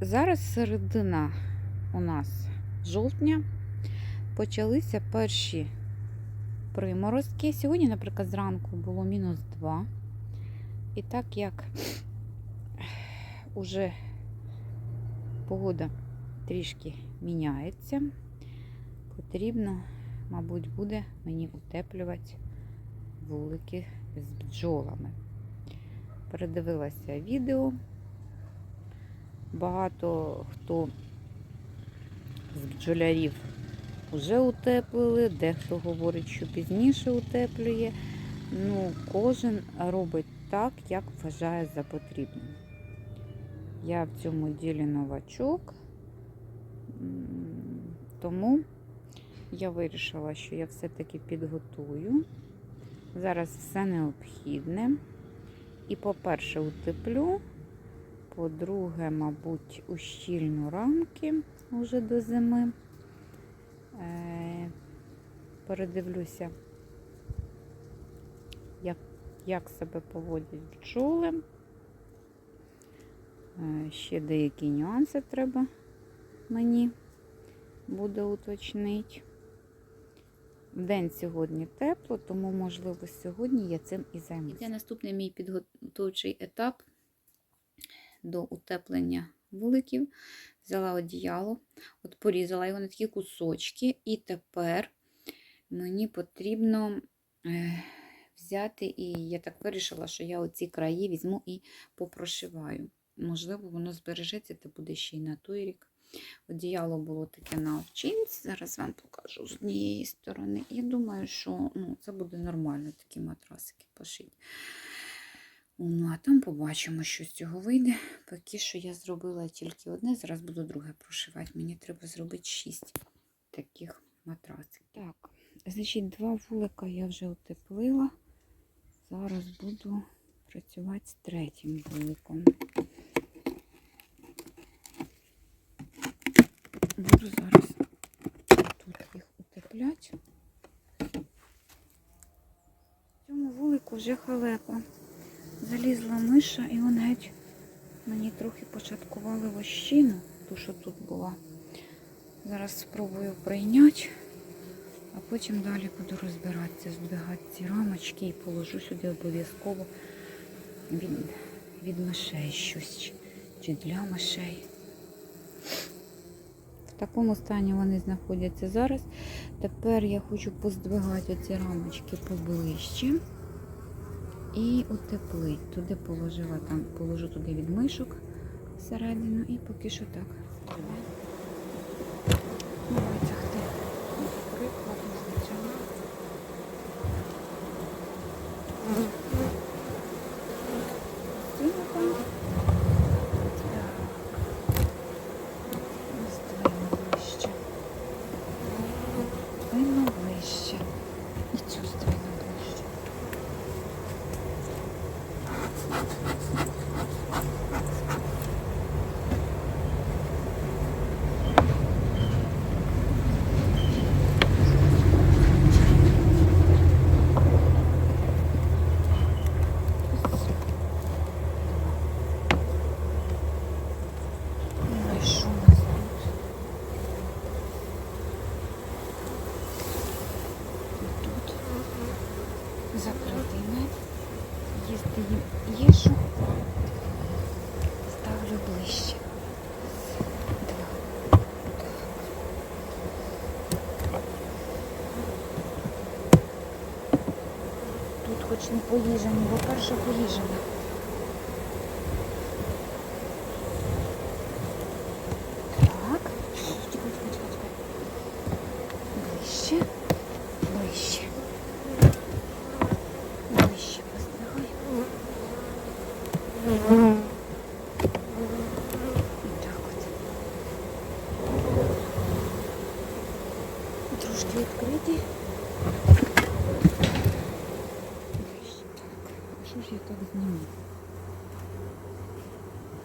Зараз середина у нас жовтня. Почалися перші приморозки. Сьогодні, наприклад, зранку було мінус 2. І так як уже погода трішки міняється, потрібно, мабуть, буде мені утеплювати вулики з бджолами. Передивилася відео. Багато хто з бджолярів вже утеплили, дехто говорить, що пізніше утеплює. Ну, кожен робить так, як вважає за потрібне. Я в цьому ділі новачок, тому я вирішила, що я все-таки підготую. Зараз все необхідне. І, по-перше, утеплю. По-друге, мабуть, ущільну рамки вже до зими. Е, Передивлюся, як, як себе поводять бджоли. Е, Ще деякі нюанси треба мені буде уточнити. День сьогодні тепло, тому, можливо, сьогодні я цим і займуся. Це наступний мій підготовчий етап до утеплення вуликів. Взяла одіяло, от порізала його на такі кусочки, і тепер мені потрібно е, взяти, і я так вирішила, що я оці краї візьму і попрошиваю. Можливо, воно збережеться, та буде ще й на той рік. Одіяло було таке на овчинці, зараз вам покажу з однієї сторони. Я думаю, що ну, це буде нормально такі матрасики пошити. Ну, а там побачимо, що з цього вийде. Поки що я зробила тільки одне, зараз буду друге прошивати. Мені треба зробити 6 таких матрасиків. Так, значить, два вулика я вже утеплила. Зараз буду працювати з третім вуликом. Буду зараз тут їх утепляти. В цьому вулику вже халепа. Залізла миша і вон геть мені трохи початкували вощину, ту, що тут була. Зараз спробую прийняти, а потім далі буду розбиратися, здвигати ці рамочки і положу сюди обов'язково від, від мишей щось чи- для мишей. В такому стані вони знаходяться зараз. Тепер я хочу поздвигати оці рамочки поближче і утеплить. Туди положила там, положу туди від мишок всередину і поки що так. Витягти приклад звичайно. Стіна там. Так. Здвину ближче. Здвину ближче. І цю здвину ближче. Ой, що у нас тут? Тут закритий мед. Їсти їм їжу. Ставлю ближче. Два. Тут хоч не поїжджені, бо перша поїжджена. Так. Чекай, чекай, чекай, чекай. Ближче. Ближче. Ближче постригай. Так от. А що ж я так зніму?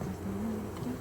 Знімаю я.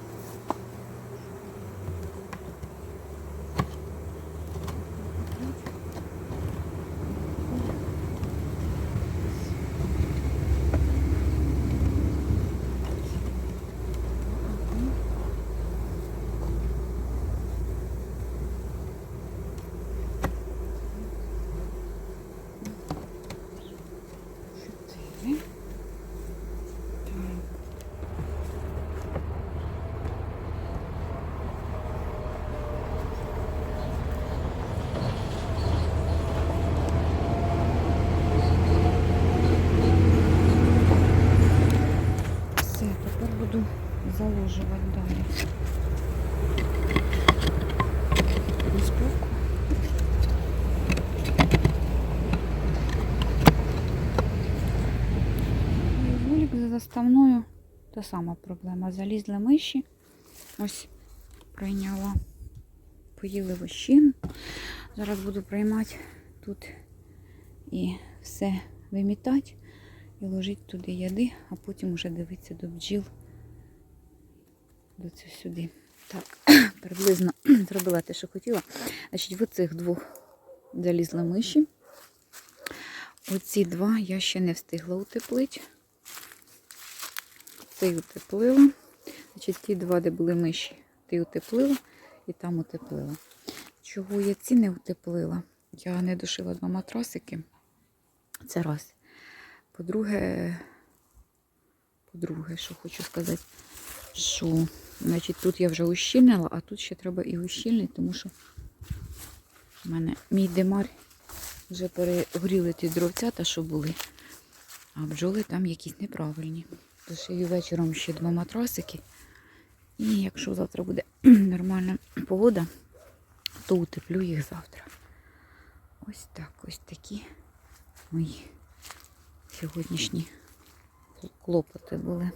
Заложувати далі. Збоку. Вулик за заставною та сама проблема. Залізли миші. Ось прийняла. Поїли вощину. Зараз буду приймати тут і все вимітати і ложити туди яди, а потім уже дивитися до бджіл. До це сюди. Так, приблизно зробила те, що хотіла. Значить, в оцих двох залізли миші. Оці два я ще не встигла утеплити. Цей утеплила. Значить, ті два, де були миші, ти утеплила і там утеплила. Чого я ці не утеплила? Я не дошила два матрасики. Це раз. По-друге, по-друге, що хочу сказати, що значить, тут я вже ущільнила, а тут ще треба і ущільнити, тому що в мене мій димар вже перегоріли ті дровцята, що були. А бджоли там якісь неправильні. Дошию вечором ще два матрасики. І якщо завтра буде нормальна погода, то утеплю їх завтра. Ось так, ось такі мої сьогоднішні клопоти були.